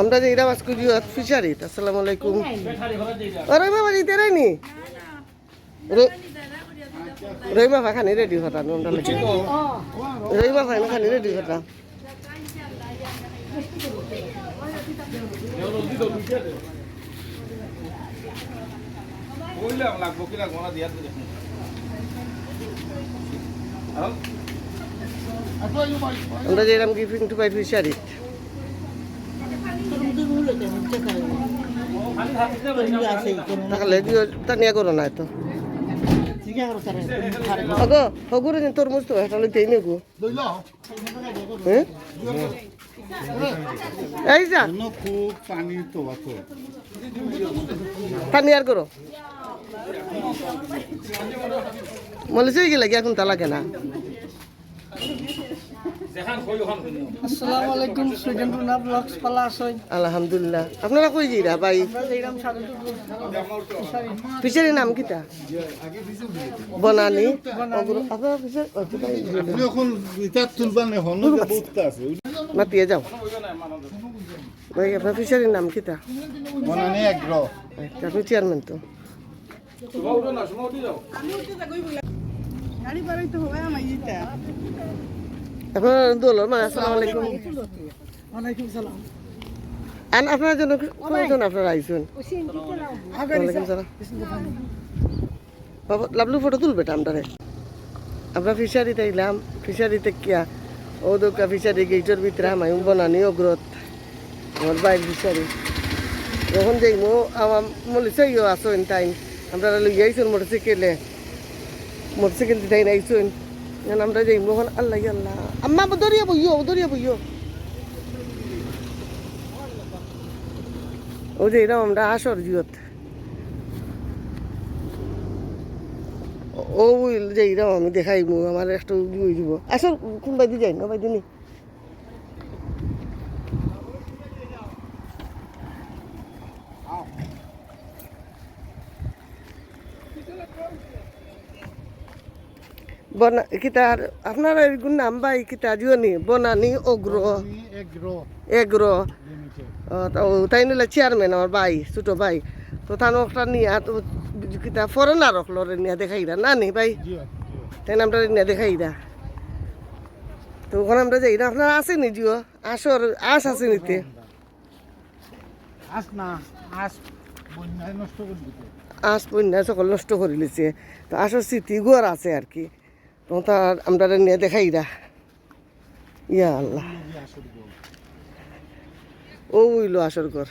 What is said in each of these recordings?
আমরা যে এরা মাছ করি ফিশারিত আসসালামু আলাইকুম। আরে বাবা দিতে রাইনি রইমা ভা খানি রেডি হতা আমরা লাগি রইমা ভাই খানি রেডি হতা। বললাম লাগবো কি লাগবো না দিয়া আমরা যে এরকম গিফিং টু পাই ফিশারিত তানিয়া করো না তো হগুরে দিন তরমুজ তো এটা লইতেই হ্যাঁ এই যা পানি তানিয়ার করো মলিছে গেলে এখন তালা কেনা দেখান কই ওখান শুনি আসসালামু আলাইকুম সুজন রুনা ব্লগস পালা আসই আলহামদুলিল্লাহ। আপনারা কই যাইরা ভাই? ফিশারির নাম কিটা? বনানি। আপনারা ফিশারি আপনি এখন ইটা তুলবা নে হন বহুতটা আছে মাতিয়ে যাও। ভাই আপনার ফিশারির নাম কিটা? আচ্ছা, আপনি চেয়ারম্যান তো। গাড়ি বাড়াইতে হবে আমার আপনার দোলর মানে আসসালামু আলাইকুম। ওয়ালাইকুম সালাম। আন আপনার জন্য কয়জন আপনারা আইসুন ওয়ালাইকুম সালাম। বাবা লাভলু ফটো তুলবে আমটারে আমরা ফিশারিতে আইলাম ফিশারিতে কিয়া? ও দোকা ফিশারি গেটের ভিতরে আমায় বনানি অগ্রত। আমার বাইর ফিশারি যখন যাই মো আমার মলিসাইও আসুন তাই। আমরা লই আইসুন মোটরসাইকেলে। মোটরসাইকেল দিতাই আইসুন আমরা যাই মোহন আল্লাহ আল্লাহ আম্মা দরিয়া বইও দরিয়া বইও ও যে এরকম আমরা আসর জিয়ত ও যে এরকম আমি দেখাই মু আমার একটু দিব আসর কোন বাইদি যাই না বাইদি বনা কিতার আপনার এগুন নাম বাই কিতা জিওনি বনানি অগ্র এগ্র তাই নিলে চেয়ারম্যান আমার ভাই ছোটো ভাই তো তানো একটা নিয়া তো কিতা ফরেনার রকলো নিয়া দেখাই দা। না নি ভাই তাই আমরা নিয়া দেখাই দা। তো ওখানে আমরা যাই না আপনার আছে নি জিও আসর আস আছে নিতে আস না আস আস পন্যা সকল নষ্ট করে লিছে তো আসর স্মৃতি গোয়ার আছে আর কি। তার আমরা নিয়ে দেখাই দা ইয়া আল্লাহ। ও উইলো আসর ঘর।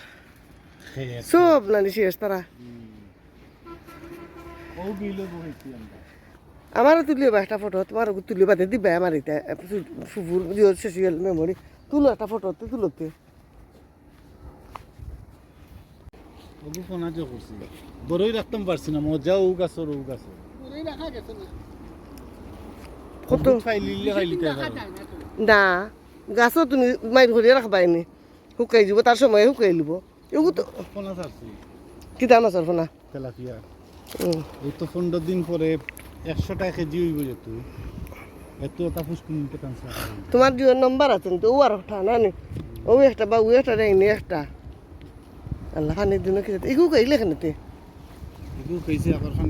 সব নানি শেষ তারা। আমারও তুলিও বা একটা ফটো তোমারও তুলিও বাদে দিবে আমার এটা। ফুফুর জিওর সোশিয়াল মেমোরি তুলো একটা ফটো তুলোতে ওগু ফোনা বড়ই রাখতাম পারছি না মজা ও গাছর ও গাছর কত খাইলিলে খাইলিতে না গাছও তুমি মাইর ভরিয়ে রাখবা এনে। শুকাই যাব তার সময় শুকাই লিব। এগু তো কি দাম আছে ফোনা? তেলাপিয়া। এই তো পনেরো দিন পরে একশো টাকা কেজি হইব কেতান তোমার জিওর নম্বর আছে তো ও আর ওঠা না নি? ও একটা বা ও একটা দেয়নি একটা আল্লাহ খানির দিন কি এগু কাইলে খানিতে এগুলো খাইছে আবার খান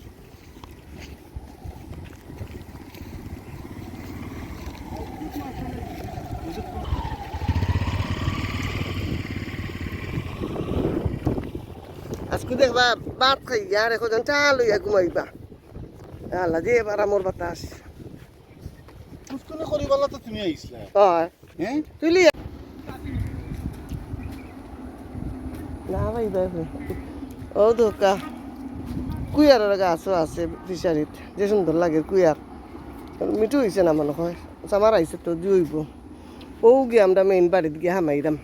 আজকে দেখবা ভাত খাই আর এখন চাল লইয়া ঘুমাইবা আল্লাহ যে এবার আমার বাতাস পুষ্কুনে করি বলা তো তুমি আইসলা হয় হ্যাঁ তুলি না ভাই ভাই ভাই ও ধোকা কুইয়ারের গাছও আছে ফিশারিত যে সুন্দর লাগে কুইয়ার মিঠু হয়েছে না মনে হয় আমার আইসে তো জুইব ও গিয়ে আমরা মেইন বাড়িতে গিয়ে হামাইরাম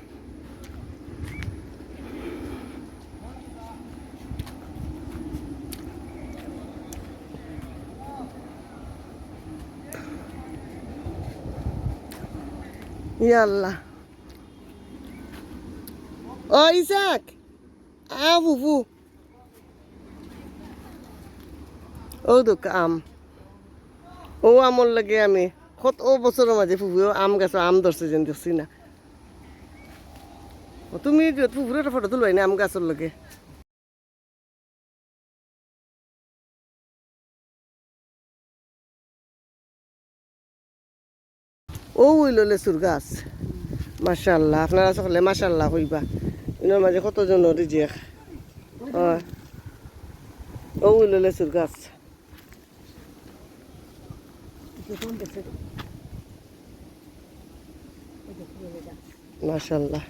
ইয়া আল্লাহ। ও ইসাক। আ ফুফু। ও দুঃখ, আম। ও আমর লাগে আমি। কত বছরের মাঝে ফুফু আম গাছ আম ধরছে যেন দেখছি না। ও তুমি ফুফুরের ফটো তুলবাই না আম গাছের লগে? ও হইল লেচুর গাছ। মাশাল্লাহ আপনারা সকলে মাশাল্লাহ হইবা। ইনার মাঝে কতজন রিজেক হয়। ও হইল লেচুর গাছ। মাশাল্লাহ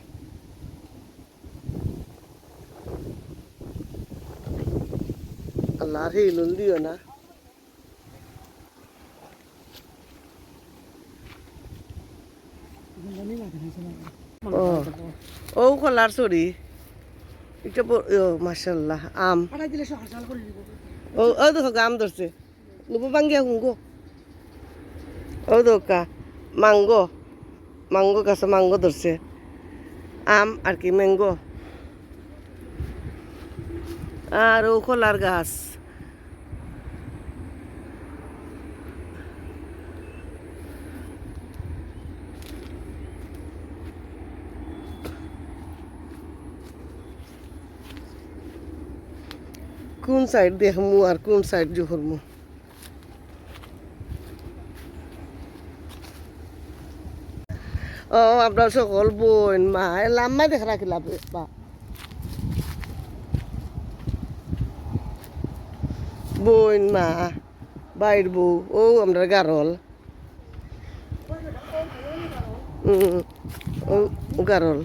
আল্লাহ হিলুন দিও না ও ও সরি এটা মাশাল্লাহ আম। ও ও দেখো আম ধরছে। লুবো ভাঙ্গিয়া হুঙ্গো। ও দোকা মাঙ্গো। মাঙ্গো গাছে মাঙ্গো ধরছে। আম আর কি ম্যাঙ্গো। আর ও কলার গাছ। কোন সাইড দেখমু আর কোন সাইড জোহরমু ও, আপনার সকল বোন, মা লাম্মা দেখা রাখিলা বা। বোন, মা, বাইর বউ, ও আমরা গারল। গারল।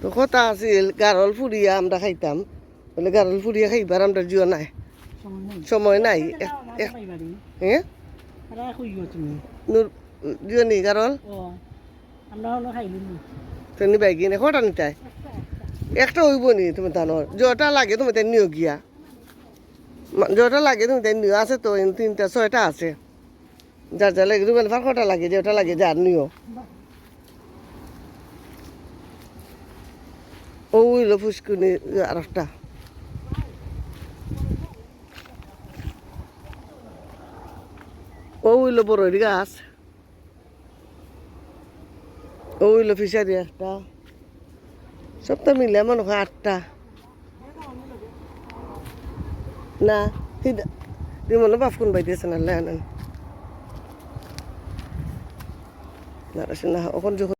তো কথা আছিল গারল ফুরিয়া আমরা খাইতাম। বলে গারল ফুরিয়া খাইবার আমরা জিও নাই। সময় নাই। হ্যাঁ জিও নি গারল তুমি। বাইকি নে কটা নিতাই একটা হইব নি তুমি তানোর যটা লাগে তুমি তাই নিও গিয়া। যটা লাগে তুমি তাই নিও। আছে তো তিনটা ছয়টা আছে। যার যা লাগে রুবেল ফার কটা লাগে যেটা লাগে যার নিও। ও উইলো ফুসকুনি আর একটা ও উইলো গাছ। ও উইলো ফিসারি একটা। সবটা মিলে মনে হয় আটটা। না মনে বাপ কোন বাইতেছে না লেন না না যখন